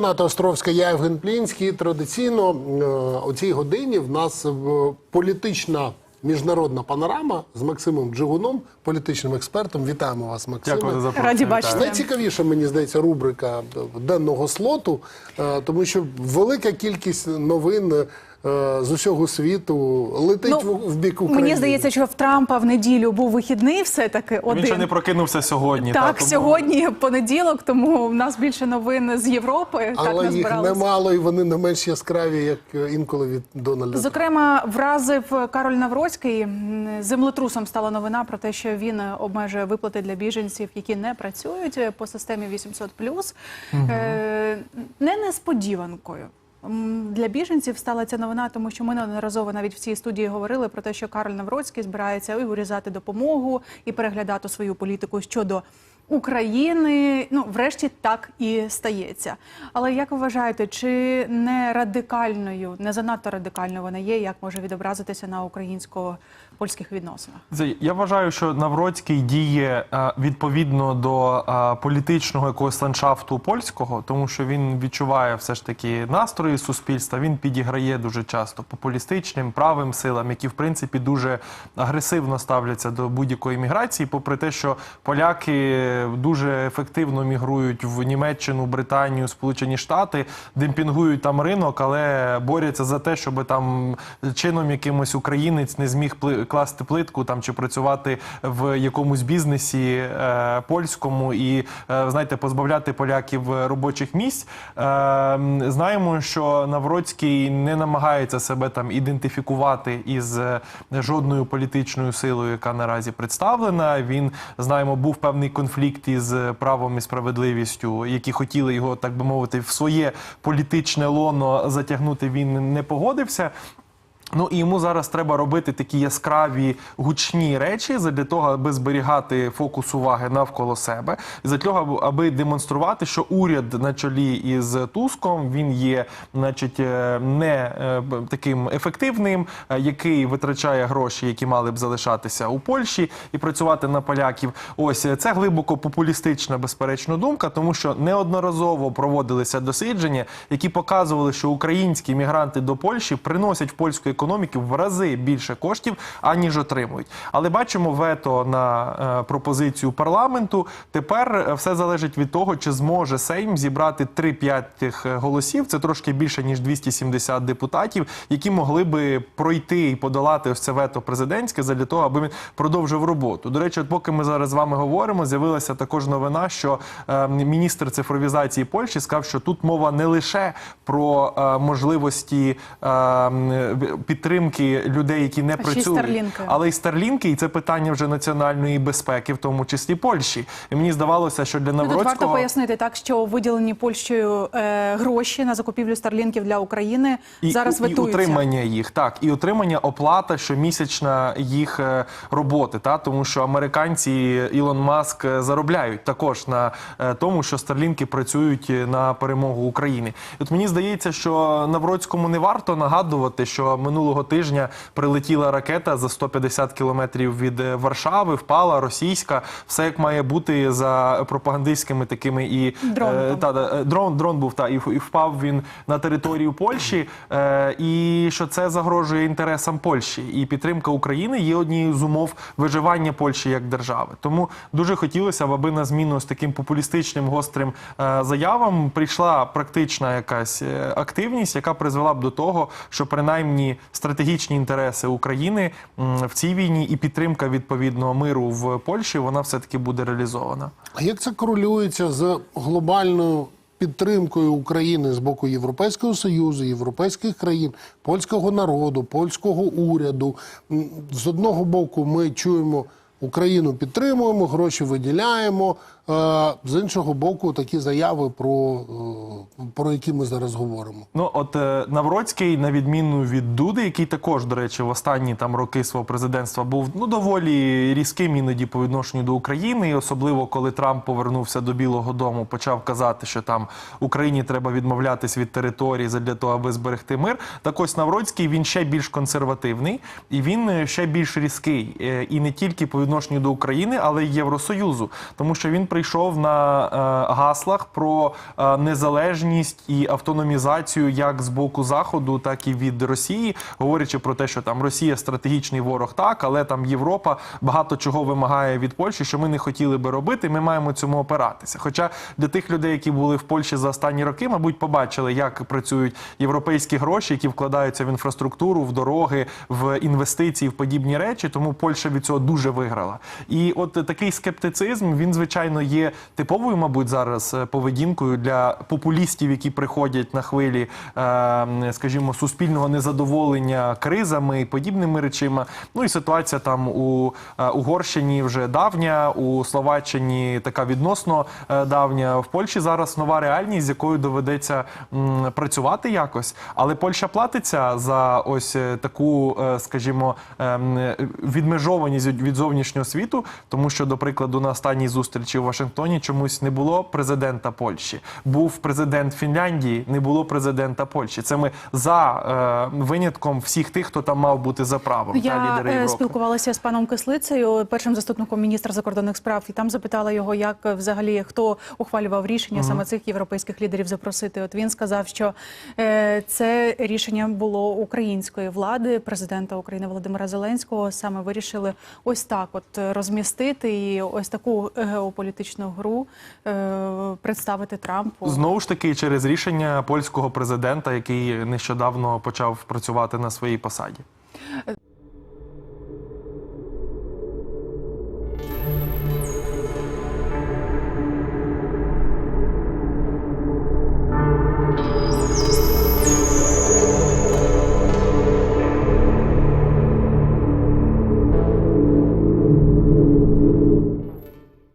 Ната Островська, я Євген Плінський. Традиційно е, о цій годині в нас е, політична міжнародна панорама з Максимом Джигуном, політичним експертом. Вітаємо вас, Максим. Дякую за запрошення. Раді бачити. Найцікавіша, мені здається, рубрика денного слоту, е, тому що велика кількість новин е, з усього світу летить Ну, в, в бік України. Мені здається, що в Трампа в неділю був вихідний, все таки один. Він ще не прокинувся сьогодні. так, та, тому- сьогодні понеділок, тому в нас більше новин з Європи. так Але їх немало, і вони не менш яскраві, як е, інколи від Дональда. Зокрема, вразив Кароль Навроцький. Землетрусом стала новина про те, що він обмежує виплати для біженців, які не працюють е, по системі 800+. Е, Не несподіванкою. Для біженців стала ця новина, тому що ми неодноразово навіть в цій студії говорили про те, що Кароль Навроцький збирається урізати допомогу, і переглядати свою політику щодо України. Ну, врешті так і стається. Але як ви вважаєте, чи не радикальною, не занадто радикальною вона є, як може відобразитися на українсько-польських відносинах? Я вважаю, що Навроцький діє е, відповідно до е, політичного якогось ландшафту польського, тому що він відчуває все ж таки настрої суспільства. Він підіграє дуже часто популістичним правим силам, які в принципі дуже агресивно ставляться до будь-якої міграції, попри те, що поляки дуже ефективно мігрують в Німеччину, Британію, Сполучені Штати, демпінгують там ринок, але борються за те, щоб там чином якимось українець не зміг класти плитку там чи працювати в якомусь бізнесі е, польському і е, знаєте, позбавляти поляків робочих місць. Е, знаємо, що Навроцький не намагається себе там ідентифікувати із е, жодною політичною силою, яка наразі представлена. Він знаємо, був певний конфлікт із правом і справедливістю, які хотіли його, так би мовити, в своє політичне лоно затягнути. Він не погодився. Ну і йому зараз треба робити такі яскраві гучні речі для того, аби зберігати фокус уваги навколо себе, для того, аби демонструвати, що уряд на чолі із Туском він є, значить, е, не е, таким ефективним, е, який витрачає гроші, які мали б залишатися у Польщі, і працювати на поляків. Ось це глибоко популістична, безперечно, думка, тому що неодноразово проводилися дослідження, які показували, що українські мігранти до Польщі приносять в польську економіку в рази більше коштів, аніж отримують. Але бачимо вето на е, пропозицію парламенту. Тепер е, все залежить від того, чи зможе Сейм зібрати 3 п'ятих голосів. Це трошки більше ніж 270 депутатів, які могли би пройти і подолати ось це вето президентське для того, аби він продовжив роботу. До речі, от поки ми зараз з вами говоримо, з'явилася також новина, що е, міністр цифровізації Польщі сказав, що тут мова не лише про е, можливості е, м, підтримки людей, які не А працюють, але й Старлінки, і це питання вже національної безпеки, в тому числі Польщі. І мені здавалося, що для Ну, Тут варто пояснити так, що виділені Польщею е, гроші на закупівлю старлінків для України і, зараз і ветуються. утримання їх, так, і отримання оплата щомісячна їх е, роботи, та тому що американці Ілон Маск е, заробляють також на е, тому, що старлінки працюють на перемогу України. І От мені здається, що Навроцькому не варто нагадувати, що минулого тижня прилетіла ракета за 150 кілометрів від е, Варшави, впала російська, все як має бути за пропагандистськими такими і Дрон е, та, та, е, дрон, дрон був та і, і впав він на територію Польщі, е, і що це загрожує інтересам Польщі. І підтримка України є однією з умов виживання Польщі як держави. Тому дуже хотілося б, аби на зміну з таким популістичним гострим е, заявам прийшла практична якась е, активність, яка призвела б до того, що принаймні стратегічні інтереси України в цій війні і підтримка відповідного миру в Польщі вона все таки буде реалізована. А як це корелюється з глобальною підтримкою України з боку Європейського Союзу, європейських країн, польського народу, польського уряду? З одного боку, ми чуємо. Україну підтримуємо, гроші виділяємо. Е, З іншого боку, такі заяви, про, е, про які ми зараз говоримо. Ну, от е, Навроцький, на відміну від Дуди, який також, до речі, в останні там роки свого президентства був ну доволі різким іноді по відношенню до України, і особливо коли Трамп повернувся до Білого Дому, почав казати, що там Україні треба відмовлятись від території для того, аби зберегти мир. Так ось Навроцький він ще більш консервативний і він ще більш різкий, і не тільки по відношенню до України, але й Євросоюзу, тому що він прийшов на е, гаслах про е, незалежність. і автономізацію як з боку Заходу, так і від Росії, говорячи про те, що там Росія стратегічний ворог, так, але там Європа багато чого вимагає від Польщі, що ми не хотіли би робити. Ми маємо цьому опиратися. Хоча для тих людей, які були в Польщі за останні роки, мабуть, побачили, як працюють європейські гроші, які вкладаються в інфраструктуру, в дороги, в інвестиції, в подібні речі. Тому Польща від цього дуже виграла. І от такий скептицизм він звичайно є типовою, мабуть, зараз е, поведінкою для популістів, які приходять на хвилі, е, скажімо, суспільного незадоволення кризами і подібними речима. Ну і ситуація там у е, Угорщині вже давня, у Словаччині така відносно е, давня. В Польщі зараз нова реальність, з якою доведеться працювати якось. Але Польща платиться за ось таку, скажімо, ем, відмежованість від зовнішнього світу, тому що, до прикладу, на останній зустрічі Вашингтоні чомусь не було президента Польщі. Був президент Фінляндії, не було президента Польщі. Це ми за е, винятком всіх тих, хто там мав бути за правом. та, лідери е, Європи. спілкувалася з паном Кислицею, першим заступником міністра закордонних справ, і там запитала його, як е, взагалі хто ухвалював рішення саме цих європейських лідерів запросити. От він сказав, що е, це рішення було української влади, президента України Володимира Зеленського. Саме вирішили ось так, от е, розмістити і ось таку геополітичну гру е, представити Трампу. Знову ж таки, через рішення польського президента, який нещодавно почав працювати на своїй посаді.